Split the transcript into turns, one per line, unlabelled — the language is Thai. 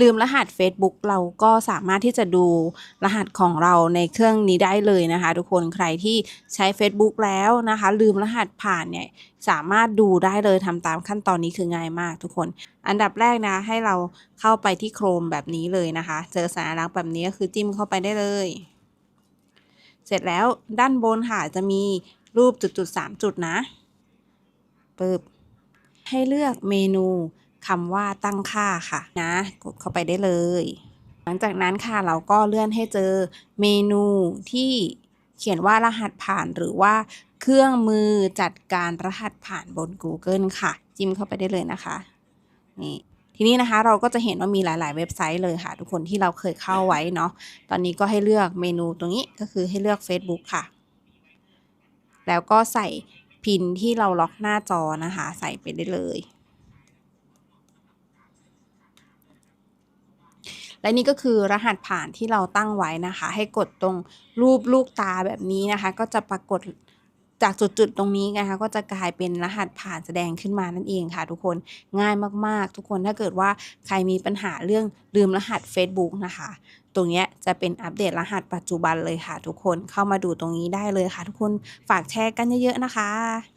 ลืมรหัส Facebook เราก็สามารถที่จะดูรหัสของเราในเครื่องนี้ได้เลยนะคะ ทุกคนใครที่ใช้ Facebook แล้วนะคะ ลืมรหัสผ่านเนี่ยสามารถดูได้เลยทำตามขั้นตอนนี้คือง่ายมากทุกคน อันดับแรกนะ ให้เราเข้าไปที่ Chrome แบบนี้เลยนะคะ เจอสัญลักษณ์แบบนี้ก็คือจิ้มเข้าไปได้เลย เสร็จแล้วด้านบนค่ะจะมีรูปจุดๆ3จุดนะปึ๊บให้เลือกเมนู คำว่าตั้งค่าค่ะนะ กดเข้าไปได้เลย หลังจากนั้นค่ะเราก็เลื่อนให้เจอเมนูที่เขียนว่ารหัสผ่านหรือว่าเครื่องมือจัดการรหัสผ่านบน Google ค่ะ จิ้มเข้าไปได้เลยนะคะนี่ทีนี้นะคะเราก็จะเห็นว่ามีหลาย ๆ เว็บไซต์เลยค่ะ ทุกคนที่เราเคยเข้าไว้เนาะตอนนี้ก็ให้เลือกเมนูตรงนี้ก็คือให้เลือก Facebook ค่ะ แล้วก็ใส่พินที่เราล็อกหน้าจอนะคะ ใส่ไปได้เลย และนี่ก็คือรหัสผ่านที่เราตั้งไว้นะคะ ให้กดตรงรูปลูกตาแบบนี้นะคะ ก็จะปรากฏจากจุดๆตรงนี้นะคะ ก็จะกลายเป็นรหัสผ่านแสดงขึ้นมานั่นเองค่ะ ทุกคนง่ายมากๆ ทุกคนถ้าเกิดว่าใครมีปัญหาเรื่องลืมรหัส Facebook นะคะ ตรงนี้จะเป็นอัปเดตรหัสปัจจุบันเลยค่ะ ทุกคนเข้ามาดูตรงนี้ได้เลยค่ะ ทุกคนฝากแชร์กันเยอะๆนะคะ